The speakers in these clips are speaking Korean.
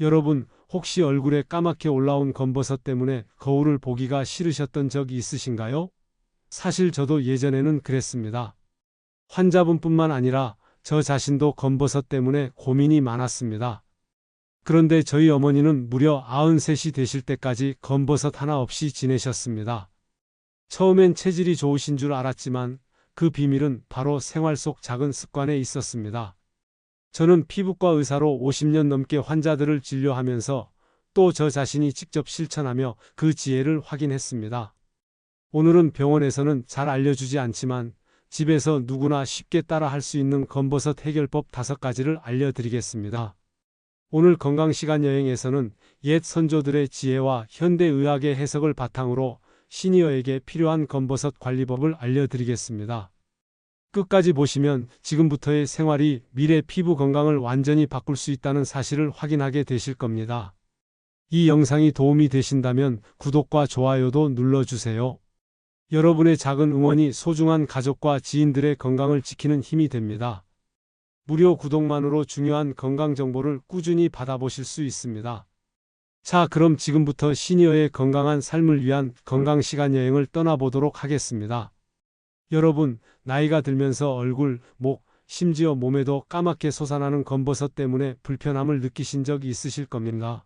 여러분, 혹시 얼굴에 까맣게 올라온 검버섯 때문에 거울을 보기가 싫으셨던 적이 있으신가요? 사실 저도 예전에는 그랬습니다. 환자분뿐만 아니라 저 자신도 검버섯 때문에 고민이 많았습니다. 그런데 저희 어머니는 무려 93이 되실 때까지 검버섯 하나 없이 지내셨습니다. 처음엔 체질이 좋으신 줄 알았지만 그 비밀은 바로 생활 속 작은 습관에 있었습니다. 저는 피부과 의사로 50년 넘게 환자들을 진료하면서 또 저 자신이 직접 실천하며 그 지혜를 확인했습니다. 오늘은 병원에서는 잘 알려주지 않지만 집에서 누구나 쉽게 따라 할 수 있는 검버섯 해결법 다섯 가지를 알려드리겠습니다. 오늘 건강시간 여행에서는 옛 선조들의 지혜와 현대의학의 해석을 바탕으로 시니어에게 필요한 검버섯 관리법을 알려드리겠습니다. 끝까지 보시면 지금부터의 생활이 미래 피부 건강을 완전히 바꿀 수 있다는 사실을 확인하게 되실 겁니다. 이 영상이 도움이 되신다면 구독과 좋아요도 눌러주세요. 여러분의 작은 응원이 소중한 가족과 지인들의 건강을 지키는 힘이 됩니다. 무료 구독만으로 중요한 건강 정보를 꾸준히 받아보실 수 있습니다. 자, 그럼 지금부터 시니어의 건강한 삶을 위한 건강 시간 여행을 떠나보도록 하겠습니다. 여러분, 나이가 들면서 얼굴, 목, 심지어 몸에도 까맣게 솟아나는 검버섯 때문에 불편함을 느끼신 적 있으실 겁니다.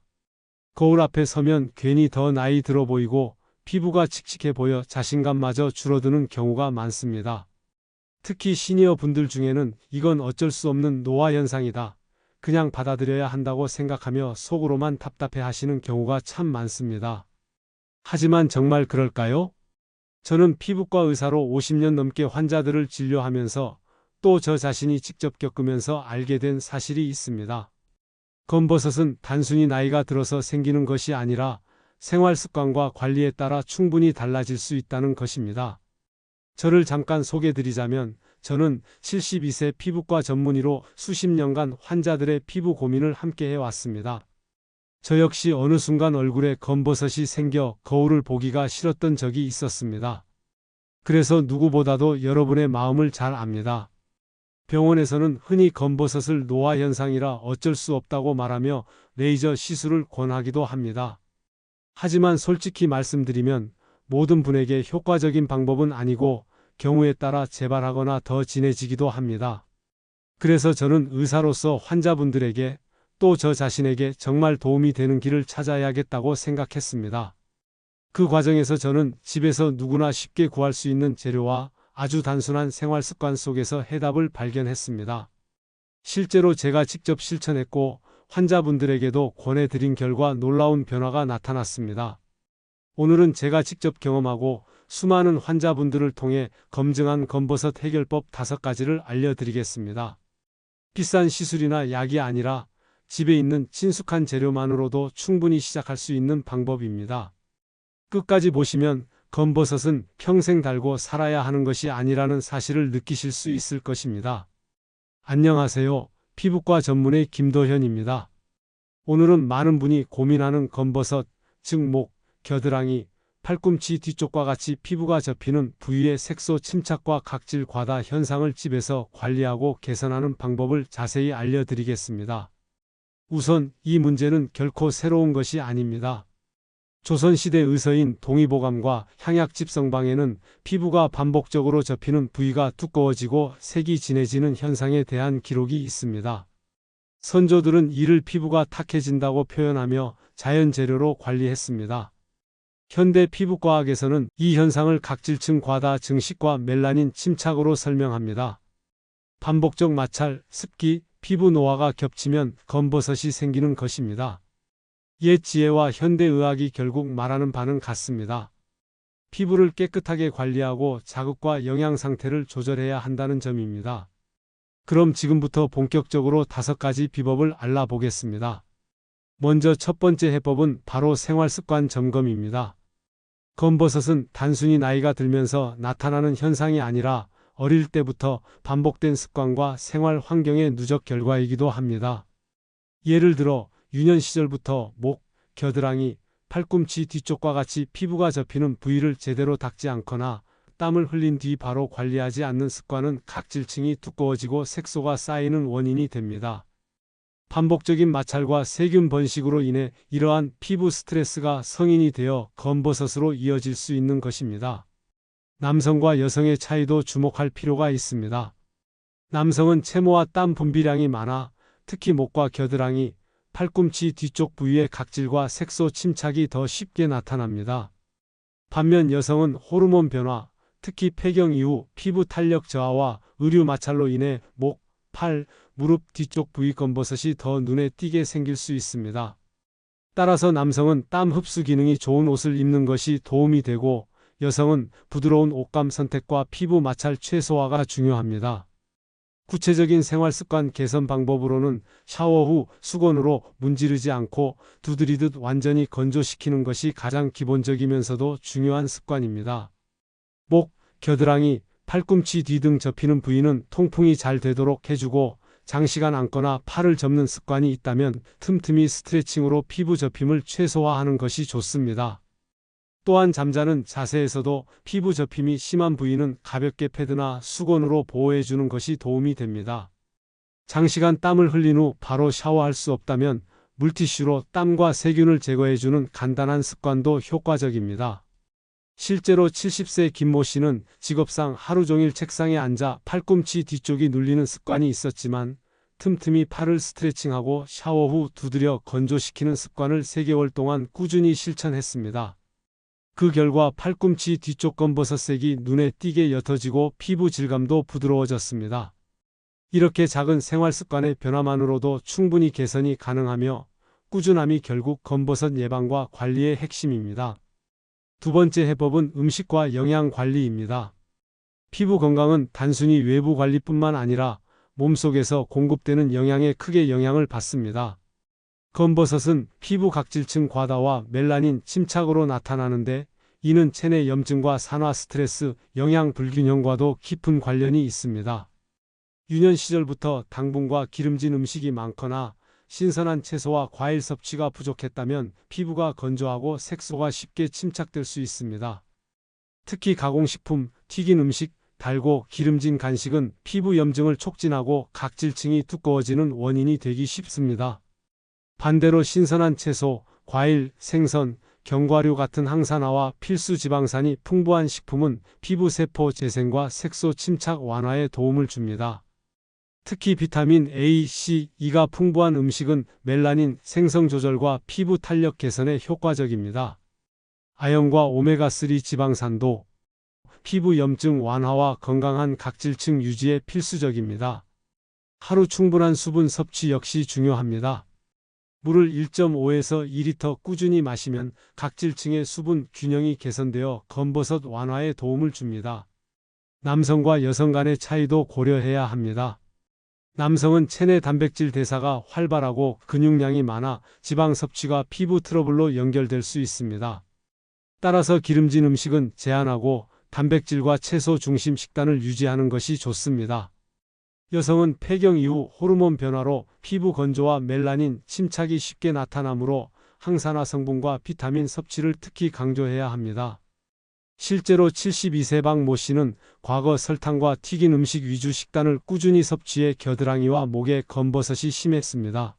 거울 앞에 서면 괜히 더 나이 들어 보이고 피부가 칙칙해 보여 자신감마저 줄어드는 경우가 많습니다. 특히 시니어 분들 중에는 이건 어쩔 수 없는 노화 현상이다. 그냥 받아들여야 한다고 생각하며 속으로만 답답해 하시는 경우가 참 많습니다. 하지만 정말 그럴까요? 저는 피부과 의사로 50년 넘게 환자들을 진료하면서 또 저 자신이 직접 겪으면서 알게 된 사실이 있습니다. 검버섯은 단순히 나이가 들어서 생기는 것이 아니라 생활 습관과 관리에 따라 충분히 달라질 수 있다는 것입니다. 저를 잠깐 소개 드리자면 저는 72세 피부과 전문의로 수십 년간 환자들의 피부 고민을 함께 해왔습니다. 저 역시 어느 순간 얼굴에 검버섯이 생겨 거울을 보기가 싫었던 적이 있었습니다. 그래서 누구보다도 여러분의 마음을 잘 압니다. 병원에서는 흔히 검버섯을 노화 현상이라 어쩔 수 없다고 말하며 레이저 시술을 권하기도 합니다. 하지만 솔직히 말씀드리면 모든 분에게 효과적인 방법은 아니고 경우에 따라 재발하거나 더 진해지기도 합니다. 그래서 저는 의사로서 환자분들에게 또 저 자신에게 정말 도움이 되는 길을 찾아야겠다고 생각했습니다. 그 과정에서 저는 집에서 누구나 쉽게 구할 수 있는 재료와 아주 단순한 생활 습관 속에서 해답을 발견했습니다. 실제로 제가 직접 실천했고 환자분들에게도 권해드린 결과 놀라운 변화가 나타났습니다. 오늘은 제가 직접 경험하고 수많은 환자분들을 통해 검증한 검버섯 해결법 다섯 가지를 알려드리겠습니다. 비싼 시술이나 약이 아니라 집에 있는 친숙한 재료만으로도 충분히 시작할 수 있는 방법입니다. 끝까지 보시면 검버섯은 평생 달고 살아야 하는 것이 아니라는 사실을 느끼실 수 있을 것입니다. 안녕하세요. 피부과 전문의 김도현입니다. 오늘은 많은 분이 고민하는 검버섯, 즉 목, 겨드랑이, 팔꿈치 뒤쪽과 같이 피부가 접히는 부위의 색소 침착과 각질 과다 현상을 집에서 관리하고 개선하는 방법을 자세히 알려드리겠습니다. 우선 이 문제는 결코 새로운 것이 아닙니다. 조선시대 의서인 동의보감과 향약집성방에는 피부가 반복적으로 접히는 부위가 두꺼워지고 색이 진해지는 현상에 대한 기록이 있습니다. 선조들은 이를 피부가 탁해진다고 표현하며 자연 재료로 관리했습니다. 현대 피부과학에서는 이 현상을 각질층 과다 증식과 멜라닌 침착으로 설명합니다. 반복적 마찰, 습기, 피부 노화가 겹치면 검버섯이 생기는 것입니다. 옛 지혜와 현대의학이 결국 말하는 바는 같습니다. 피부를 깨끗하게 관리하고 자극과 영양 상태를 조절해야 한다는 점입니다. 그럼 지금부터 본격적으로 다섯 가지 비법을 알아보겠습니다. 먼저 첫 번째 해법은 바로 생활습관 점검입니다. 검버섯은 단순히 나이가 들면서 나타나는 현상이 아니라 어릴 때부터 반복된 습관과 생활 환경의 누적 결과이기도 합니다. 예를 들어 유년 시절부터 목, 겨드랑이, 팔꿈치 뒤쪽과 같이 피부가 접히는 부위를 제대로 닦지 않거나 땀을 흘린 뒤 바로 관리하지 않는 습관은 각질층이 두꺼워지고 색소가 쌓이는 원인이 됩니다. 반복적인 마찰과 세균 번식으로 인해 이러한 피부 스트레스가 성인이 되어 검버섯으로 이어질 수 있는 것입니다. 남성과 여성의 차이도 주목할 필요가 있습니다. 남성은 체모와 땀 분비량이 많아 특히 목과 겨드랑이, 팔꿈치 뒤쪽 부위의 각질과 색소 침착이 더 쉽게 나타납니다. 반면 여성은 호르몬 변화, 특히 폐경 이후 피부 탄력 저하와 의류 마찰로 인해 목, 팔, 무릎 뒤쪽 부위 검버섯이 더 눈에 띄게 생길 수 있습니다. 따라서 남성은 땀 흡수 기능이 좋은 옷을 입는 것이 도움이 되고 여성은 부드러운 옷감 선택과 피부 마찰 최소화가 중요합니다. 구체적인 생활 습관 개선 방법으로는 샤워 후 수건으로 문지르지 않고 두드리듯 완전히 건조시키는 것이 가장 기본적이면서도 중요한 습관입니다. 목, 겨드랑이, 팔꿈치 뒤 등 접히는 부위는 통풍이 잘 되도록 해주고 장시간 앉거나 팔을 접는 습관이 있다면 틈틈이 스트레칭으로 피부 접힘을 최소화하는 것이 좋습니다. 또한 잠자는 자세에서도 피부 접힘이 심한 부위는 가볍게 패드나 수건으로 보호해주는 것이 도움이 됩니다. 장시간 땀을 흘린 후 바로 샤워할 수 없다면 물티슈로 땀과 세균을 제거해주는 간단한 습관도 효과적입니다. 실제로 70세 김모 씨는 직업상 하루 종일 책상에 앉아 팔꿈치 뒤쪽이 눌리는 습관이 있었지만 틈틈이 팔을 스트레칭하고 샤워 후 두드려 건조시키는 습관을 3개월 동안 꾸준히 실천했습니다. 그 결과 팔꿈치 뒤쪽 검버섯색이 눈에 띄게 옅어지고 피부 질감도 부드러워졌습니다. 이렇게 작은 생활 습관의 변화만으로도 충분히 개선이 가능하며 꾸준함이 결국 검버섯 예방과 관리의 핵심입니다. 두 번째 해법은 음식과 영양 관리입니다. 피부 건강은 단순히 외부 관리뿐만 아니라 몸속에서 공급되는 영양에 크게 영향을 받습니다. 검버섯은 피부 각질층 과다와 멜라닌 침착으로 나타나는데 이는 체내 염증과 산화 스트레스, 영양 불균형과도 깊은 관련이 있습니다. 유년 시절부터 당분과 기름진 음식이 많거나 신선한 채소와 과일 섭취가 부족했다면 피부가 건조하고 색소가 쉽게 침착될 수 있습니다. 특히 가공식품, 튀긴 음식, 달고 기름진 간식은 피부 염증을 촉진하고 각질층이 두꺼워지는 원인이 되기 쉽습니다. 반대로 신선한 채소, 과일, 생선, 견과류 같은 항산화와 필수 지방산이 풍부한 식품은 피부 세포 재생과 색소 침착 완화에 도움을 줍니다. 특히 비타민 A, C, E가 풍부한 음식은 멜라닌 생성 조절과 피부 탄력 개선에 효과적입니다. 아연과 오메가3 지방산도 피부 염증 완화와 건강한 각질층 유지에 필수적입니다. 하루 충분한 수분 섭취 역시 중요합니다. 물을 1.5에서 2리터 꾸준히 마시면 각질층의 수분 균형이 개선되어 검버섯 완화에 도움을 줍니다. 남성과 여성 간의 차이도 고려해야 합니다. 남성은 체내 단백질 대사가 활발하고 근육량이 많아 지방 섭취가 피부 트러블로 연결될 수 있습니다. 따라서 기름진 음식은 제한하고 단백질과 채소 중심 식단을 유지하는 것이 좋습니다. 여성은 폐경 이후 호르몬 변화로 피부 건조와 멜라닌 침착이 쉽게 나타나므로 항산화 성분과 비타민 섭취를 특히 강조해야 합니다. 실제로 72세방 모 씨는 과거 설탕과 튀긴 음식 위주 식단을 꾸준히 섭취해 겨드랑이와 목에 검버섯이 심했습니다.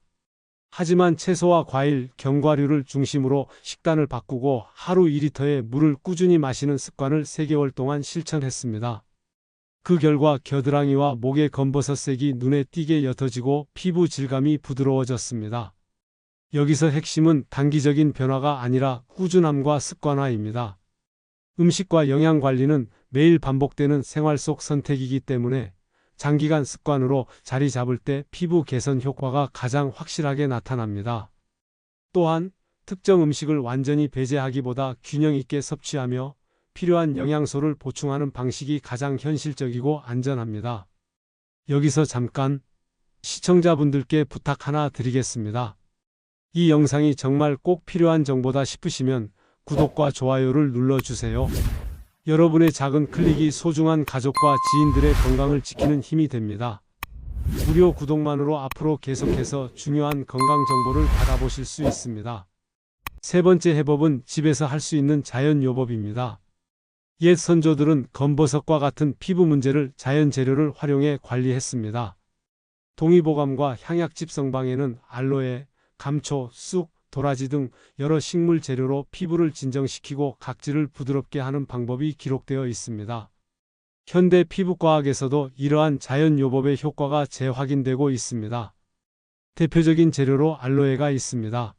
하지만 채소와 과일, 견과류를 중심으로 식단을 바꾸고 하루 2리터의 물을 꾸준히 마시는 습관을 3개월 동안 실천했습니다. 그 결과 겨드랑이와 목의 검버섯색이 눈에 띄게 옅어지고 피부 질감이 부드러워졌습니다. 여기서 핵심은 단기적인 변화가 아니라 꾸준함과 습관화입니다. 음식과 영양 관리는 매일 반복되는 생활 속 선택이기 때문에 장기간 습관으로 자리 잡을 때 피부 개선 효과가 가장 확실하게 나타납니다. 또한 특정 음식을 완전히 배제하기보다 균형 있게 섭취하며 필요한 영양소를 보충하는 방식이 가장 현실적이고 안전합니다. 여기서 잠깐 시청자분들께 부탁 하나 드리겠습니다. 이 영상이 정말 꼭 필요한 정보다 싶으시면 구독과 좋아요를 눌러주세요. 여러분의 작은 클릭이 소중한 가족과 지인들의 건강을 지키는 힘이 됩니다. 무료 구독만으로 앞으로 계속해서 중요한 건강 정보를 받아보실 수 있습니다. 세 번째 해법은 집에서 할 수 있는 자연 요법입니다. 옛 선조들은 검버섯과 같은 피부 문제를 자연 재료를 활용해 관리했습니다. 동의보감과 향약 집 성방에는 알로에, 감초, 쑥, 도라지 등 여러 식물 재료로 피부를 진정시키고 각질을 부드럽게 하는 방법이 기록되어 있습니다. 현대 피부과학에서도 이러한 자연요법의 효과가 재확인되고 있습니다. 대표적인 재료로 알로에가 있습니다.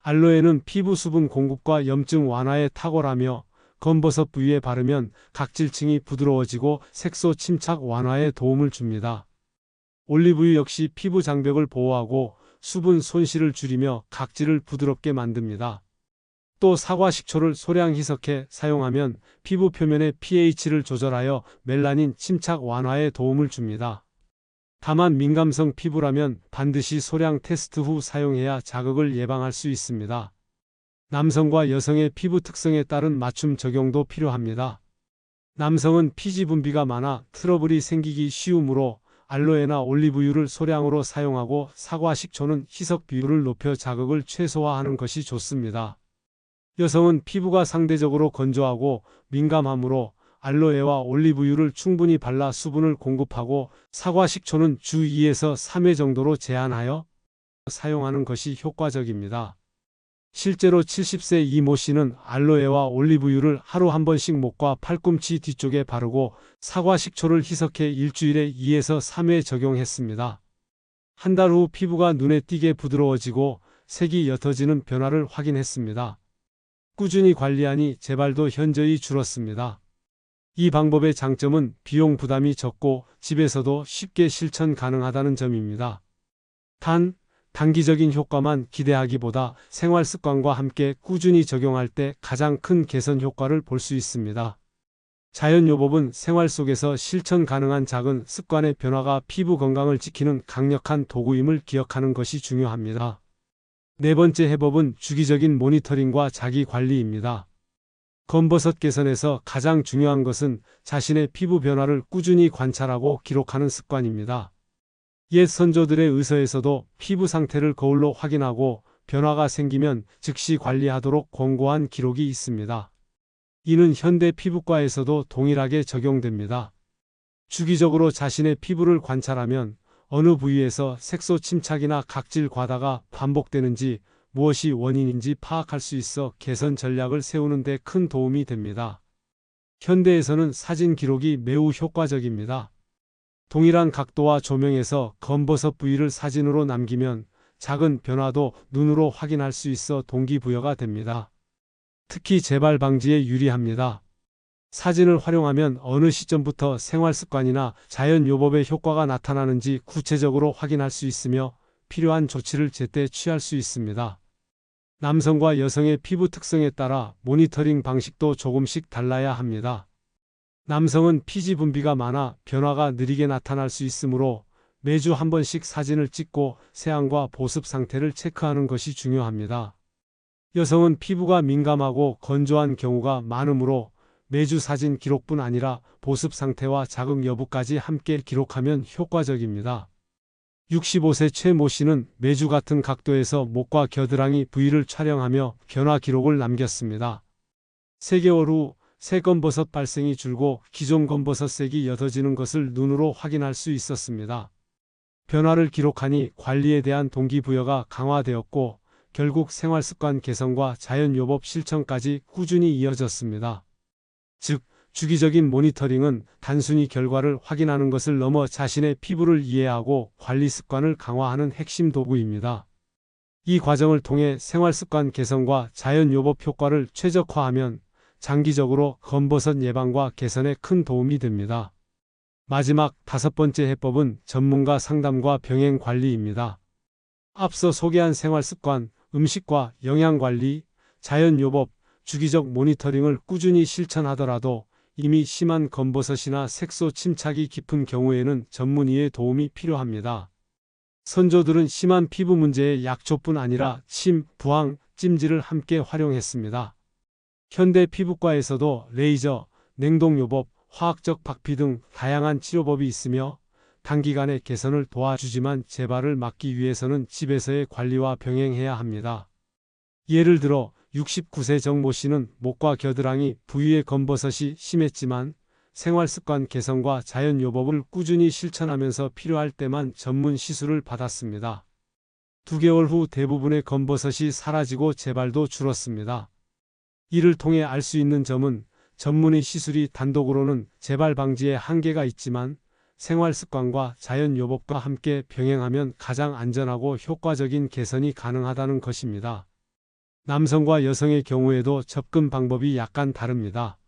알로에는 피부 수분 공급과 염증 완화에 탁월하며 검버섯 부위에 바르면 각질층이 부드러워지고 색소 침착 완화에 도움을 줍니다. 올리브유 역시 피부 장벽을 보호하고 수분 손실을 줄이며 각질을 부드럽게 만듭니다. 또 사과 식초를 소량 희석해 사용하면 피부 표면의 pH를 조절하여 멜라닌 침착 완화에 도움을 줍니다. 다만 민감성 피부라면 반드시 소량 테스트 후 사용해야 자극을 예방할 수 있습니다. 남성과 여성의 피부 특성에 따른 맞춤 적용도 필요합니다. 남성은 피지 분비가 많아 트러블이 생기기 쉬우므로 알로에나 올리브유를 소량으로 사용하고 사과 식초는 희석 비율을 높여 자극을 최소화하는 것이 좋습니다. 여성은 피부가 상대적으로 건조하고 민감하므로 알로에와 올리브유를 충분히 발라 수분을 공급하고 사과 식초는 주 2에서 3회 정도로 제한하여 사용하는 것이 효과적입니다. 실제로 70세 이 모 씨는 알로에와 올리브유를 하루 한 번씩 목과 팔꿈치 뒤쪽에 바르고 사과 식초를 희석해 일주일에 2에서 3회 적용했습니다. 한 달 후 피부가 눈에 띄게 부드러워지고 색이 옅어지는 변화를 확인했습니다. 꾸준히 관리하니 재발도 현저히 줄었습니다. 이 방법의 장점은 비용 부담이 적고 집에서도 쉽게 실천 가능하다는 점입니다. 단, 단기적인 효과만 기대하기보다 생활 습관과 함께 꾸준히 적용할 때 가장 큰 개선 효과를 볼 수 있습니다. 자연요법은 생활 속에서 실천 가능한 작은 습관의 변화가 피부 건강을 지키는 강력한 도구임을 기억하는 것이 중요합니다. 네 번째 해법은 주기적인 모니터링과 자기 관리입니다. 검버섯 개선에서 가장 중요한 것은 자신의 피부 변화를 꾸준히 관찰하고 기록하는 습관입니다. 옛 선조들의 의서에서도 피부 상태를 거울로 확인하고 변화가 생기면 즉시 관리하도록 권고한 기록이 있습니다. 이는 현대 피부과에서도 동일하게 적용됩니다. 주기적으로 자신의 피부를 관찰하면 어느 부위에서 색소 침착이나 각질 과다가 반복되는지 무엇이 원인인지 파악할 수 있어 개선 전략을 세우는 데 큰 도움이 됩니다. 현대에서는 사진 기록이 매우 효과적입니다. 동일한 각도와 조명에서 검버섯 부위를 사진으로 남기면 작은 변화도 눈으로 확인할 수 있어 동기부여가 됩니다. 특히 재발 방지에 유리합니다. 사진을 활용하면 어느 시점부터 생활 습관이나 자연 요법의 효과가 나타나는지 구체적으로 확인할 수 있으며 필요한 조치를 제때 취할 수 있습니다. 남성과 여성의 피부 특성에 따라 모니터링 방식도 조금씩 달라야 합니다. 남성은 피지 분비가 많아 변화가 느리게 나타날 수 있으므로 매주 한 번씩 사진을 찍고 세안과 보습 상태를 체크하는 것이 중요합니다. 여성은 피부가 민감하고 건조한 경우가 많으므로 매주 사진 기록뿐 아니라 보습 상태와 자극 여부까지 함께 기록하면 효과적입니다. 65세 최 모 씨는 매주 같은 각도에서 목과 겨드랑이 부위를 촬영하며 변화 기록을 남겼습니다. 3개월 후 새 검버섯 발생이 줄고 기존 검버섯 색이 옅어지는 것을 눈으로 확인할 수 있었습니다. 변화를 기록하니 관리에 대한 동기부여가 강화되었고 결국 생활습관 개선과 자연요법 실천까지 꾸준히 이어졌습니다. 즉, 주기적인 모니터링은 단순히 결과를 확인하는 것을 넘어 자신의 피부를 이해하고 관리 습관을 강화하는 핵심 도구입니다. 이 과정을 통해 생활습관 개선과 자연요법 효과를 최적화하면 장기적으로 검버섯 예방과 개선에 큰 도움이 됩니다. 마지막 다섯 번째 해법은 전문가 상담과 병행 관리입니다. 앞서 소개한 생활 습관, 음식과 영양 관리, 자연 요법, 주기적 모니터링을 꾸준히 실천하더라도 이미 심한 검버섯이나 색소 침착이 깊은 경우에는 전문의의 도움이 필요합니다. 선조들은 심한 피부 문제의 약초뿐 아니라 침, 부항, 찜질을 함께 활용했습니다. 현대 피부과에서도 레이저, 냉동요법, 화학적 박피 등 다양한 치료법이 있으며 단기간에 개선을 도와주지만 재발을 막기 위해서는 집에서의 관리와 병행해야 합니다. 예를 들어 69세 정모 씨는 목과 겨드랑이 부위의 검버섯이 심했지만 생활 습관 개선과 자연 요법을 꾸준히 실천하면서 필요할 때만 전문 시술을 받았습니다. 두 개월 후 대부분의 검버섯이 사라지고 재발도 줄었습니다. 이를 통해 알 수 있는 점은 전문의 시술이 단독으로는 재발 방지에 한계가 있지만 생활 습관과 자연 요법과 함께 병행하면 가장 안전하고 효과적인 개선이 가능하다는 것입니다. 남성과 여성의 경우에도 접근 방법이 약간 다릅니다.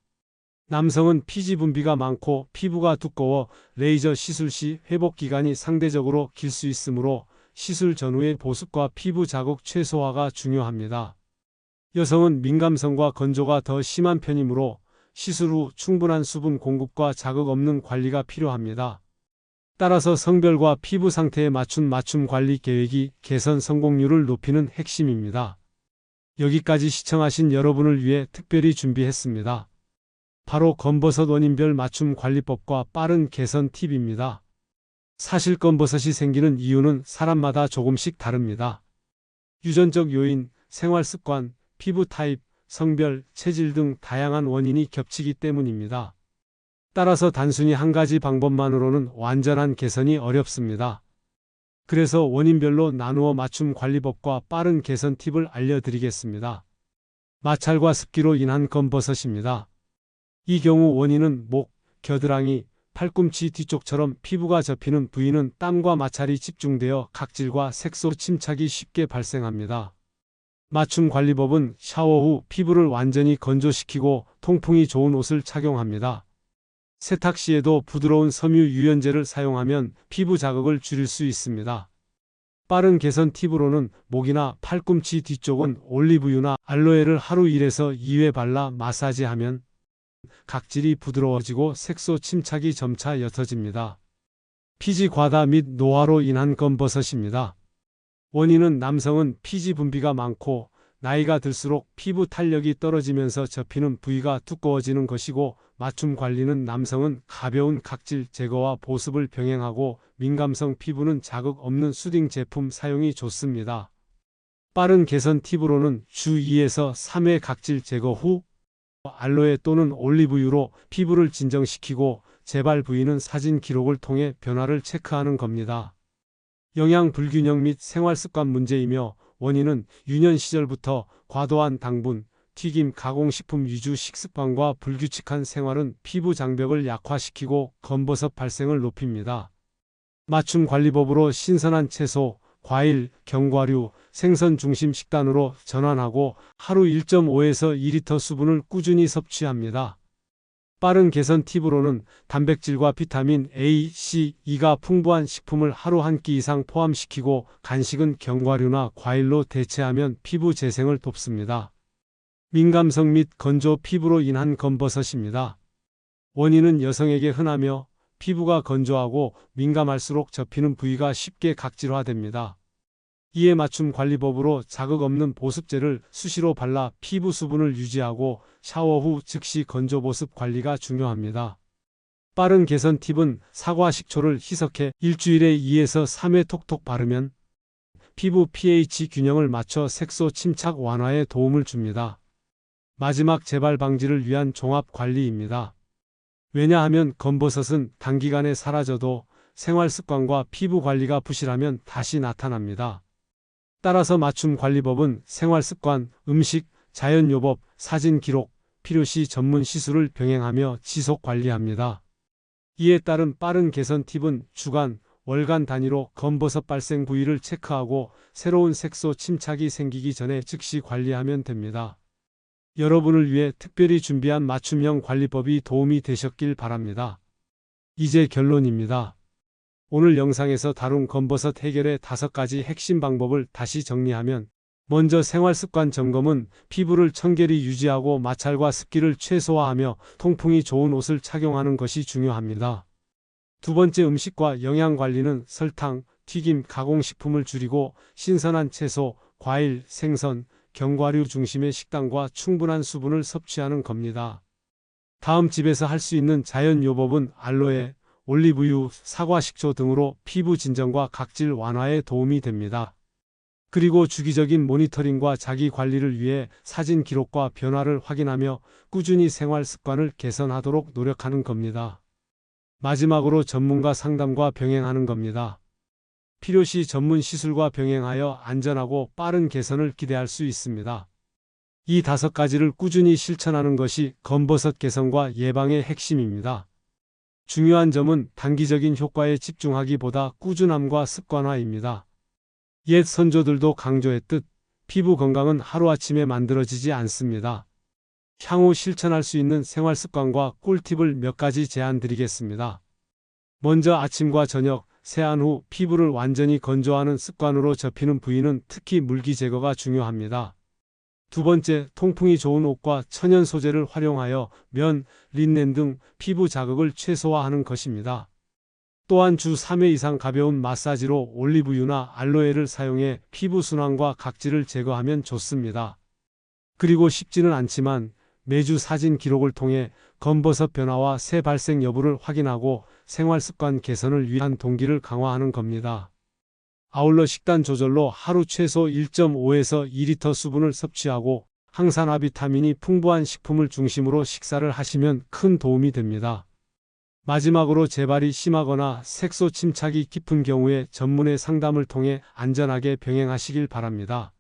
남성은 피지 분비가 많고 피부가 두꺼워 레이저 시술 시 회복 기간이 상대적으로 길 수 있으므로 시술 전후의 보습과 피부 자극 최소화가 중요합니다. 여성은 민감성과 건조가 더 심한 편이므로 시술 후 충분한 수분 공급과 자극 없는 관리가 필요합니다. 따라서 성별과 피부 상태에 맞춘 맞춤 관리 계획이 개선 성공률을 높이는 핵심입니다. 여기까지 시청하신 여러분을 위해 특별히 준비했습니다. 바로 검버섯 원인별 맞춤 관리법과 빠른 개선 팁입니다. 사실 검버섯이 생기는 이유는 사람마다 조금씩 다릅니다. 유전적 요인, 생활 습관, 피부 타입, 성별, 체질 등 다양한 원인이 겹치기 때문입니다. 따라서 단순히 한 가지 방법만으로는 완전한 개선이 어렵습니다. 그래서 원인별로 나누어 맞춤 관리법과 빠른 개선 팁을 알려드리겠습니다. 마찰과 습기로 인한 검버섯입니다. 이 경우 원인은 목, 겨드랑이, 팔꿈치 뒤쪽처럼 피부가 접히는 부위는 땀과 마찰이 집중되어 각질과 색소 침착이 쉽게 발생합니다. 맞춤 관리법은 샤워 후 피부를 완전히 건조시키고 통풍이 좋은 옷을 착용합니다. 세탁 시에도 부드러운 섬유 유연제를 사용하면 피부 자극을 줄일 수 있습니다. 빠른 개선 팁으로는 목이나 팔꿈치 뒤쪽은 올리브유나 알로에를 하루 1에서 2회 발라 마사지하면 각질이 부드러워지고 색소 침착이 점차 옅어집니다. 피지 과다 및 노화로 인한 검버섯입니다. 원인은 남성은 피지 분비가 많고 나이가 들수록 피부 탄력이 떨어지면서 접히는 부위가 두꺼워지는 것이고 맞춤 관리는 남성은 가벼운 각질 제거와 보습을 병행하고 민감성 피부는 자극 없는 수딩 제품 사용이 좋습니다. 빠른 개선 팁으로는 주 2에서 3회 각질 제거 후 알로에 또는 올리브유로 피부를 진정시키고 재발 부위는 사진 기록을 통해 변화를 체크하는 겁니다. 영양 불균형 및 생활 습관 문제이며 원인은 유년 시절부터 과도한 당분, 튀김, 가공식품 위주 식습관과 불규칙한 생활은 피부 장벽을 약화시키고 검버섯 발생을 높입니다. 맞춤 관리법으로 신선한 채소, 과일, 견과류, 생선 중심 식단으로 전환하고 하루 1.5에서 2리터 수분을 꾸준히 섭취합니다. 빠른 개선 팁으로는 단백질과 비타민 A, C, E가 풍부한 식품을 하루 한 끼 이상 포함시키고 간식은 견과류나 과일로 대체하면 피부 재생을 돕습니다. 민감성 및 건조 피부로 인한 검버섯입니다. 원인은 여성에게 흔하며 피부가 건조하고 민감할수록 접히는 부위가 쉽게 각질화됩니다. 이에 맞춤 관리법으로 자극 없는 보습제를 수시로 발라 피부 수분을 유지하고 샤워 후 즉시 건조 보습 관리가 중요합니다. 빠른 개선 팁은 사과 식초를 희석해 일주일에 2에서 3회 톡톡 바르면 피부 pH 균형을 맞춰 색소 침착 완화에 도움을 줍니다. 마지막 재발 방지를 위한 종합 관리입니다. 왜냐하면 검버섯은 단기간에 사라져도 생활 습관과 피부 관리가 부실하면 다시 나타납니다. 따라서 맞춤 관리법은 생활 습관, 음식, 자연 요법, 사진 기록, 필요시 전문 시술을 병행하며 지속 관리합니다. 이에 따른 빠른 개선 팁은 주간, 월간 단위로 검버섯 발생 부위를 체크하고 새로운 색소 침착이 생기기 전에 즉시 관리하면 됩니다. 여러분을 위해 특별히 준비한 맞춤형 관리법이 도움이 되셨길 바랍니다. 이제 결론입니다. 오늘 영상에서 다룬 검버섯 해결의 다섯 가지 핵심 방법을 다시 정리하면 먼저 생활습관 점검은 피부를 청결히 유지하고 마찰과 습기를 최소화하며 통풍이 좋은 옷을 착용하는 것이 중요합니다. 두 번째 음식과 영양 관리는 설탕, 튀김, 가공식품을 줄이고 신선한 채소, 과일, 생선, 견과류 중심의 식단과 충분한 수분을 섭취하는 겁니다. 다음 집에서 할 수 있는 자연 요법은 알로에, 올리브유, 사과 식초 등으로 피부 진정과 각질 완화에 도움이 됩니다. 그리고 주기적인 모니터링과 자기 관리를 위해 사진 기록과 변화를 확인하며 꾸준히 생활 습관을 개선하도록 노력하는 겁니다. 마지막으로 전문가 상담과 병행하는 겁니다. 필요시 전문 시술과 병행하여 안전하고 빠른 개선을 기대할 수 있습니다. 이 다섯 가지를 꾸준히 실천하는 것이 검버섯 개선과 예방의 핵심입니다. 중요한 점은 단기적인 효과에 집중하기보다 꾸준함과 습관화입니다. 옛 선조들도 강조했듯 피부 건강은 하루아침에 만들어지지 않습니다. 향후 실천할 수 있는 생활 습관과 꿀팁을 몇 가지 제안 드리겠습니다. 먼저 아침과 저녁, 세안 후 피부를 완전히 건조하는 습관으로 접히는 부위는 특히 물기 제거가 중요합니다. 두 번째, 통풍이 좋은 옷과 천연 소재를 활용하여 면, 린넨 등 피부 자극을 최소화하는 것입니다. 또한 주 3회 이상 가벼운 마사지로 올리브유나 알로에를 사용해 피부 순환과 각질을 제거하면 좋습니다. 그리고 쉽지는 않지만 매주 사진 기록을 통해 검버섯 변화와 새 발생 여부를 확인하고 생활 습관 개선을 위한 동기를 강화하는 겁니다. 아울러 식단 조절로 하루 최소 1.5에서 2리터 수분을 섭취하고 항산화 비타민이 풍부한 식품을 중심으로 식사를 하시면 큰 도움이 됩니다. 마지막으로 재발이 심하거나 색소 침착이 깊은 경우에 전문의 상담을 통해 안전하게 병행하시길 바랍니다.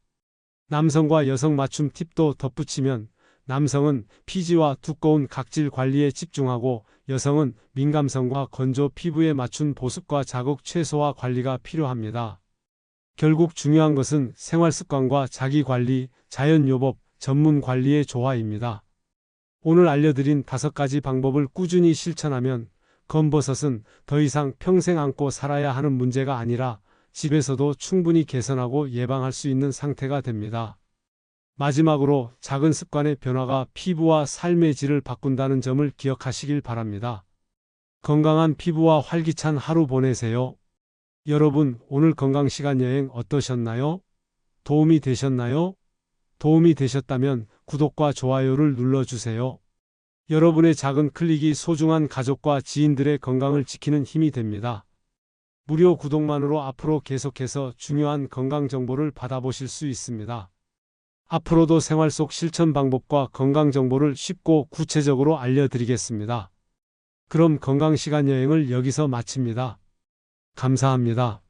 남성과 여성 맞춤 팁도 덧붙이면 남성은 피지와 두꺼운 각질 관리에 집중하고 여성은 민감성과 건조 피부에 맞춘 보습과 자극 최소화 관리가 필요합니다. 결국 중요한 것은 생활 습관과 자기 관리, 자연 요법, 전문 관리의 조화입니다. 오늘 알려드린 다섯 가지 방법을 꾸준히 실천하면 검버섯은 더 이상 평생 안고 살아야 하는 문제가 아니라 집에서도 충분히 개선하고 예방할 수 있는 상태가 됩니다. 마지막으로 작은 습관의 변화가 피부와 삶의 질을 바꾼다는 점을 기억하시길 바랍니다. 건강한 피부와 활기찬 하루 보내세요. 여러분, 오늘 건강 시간 여행 어떠셨나요? 도움이 되셨나요? 도움이 되셨다면 구독과 좋아요를 눌러주세요. 여러분의 작은 클릭이 소중한 가족과 지인들의 건강을 지키는 힘이 됩니다. 무료 구독만으로 앞으로 계속해서 중요한 건강 정보를 받아보실 수 있습니다. 앞으로도 생활 속 실천 방법과 건강 정보를 쉽고 구체적으로 알려드리겠습니다. 그럼 건강 시간 여행을 여기서 마칩니다. 감사합니다.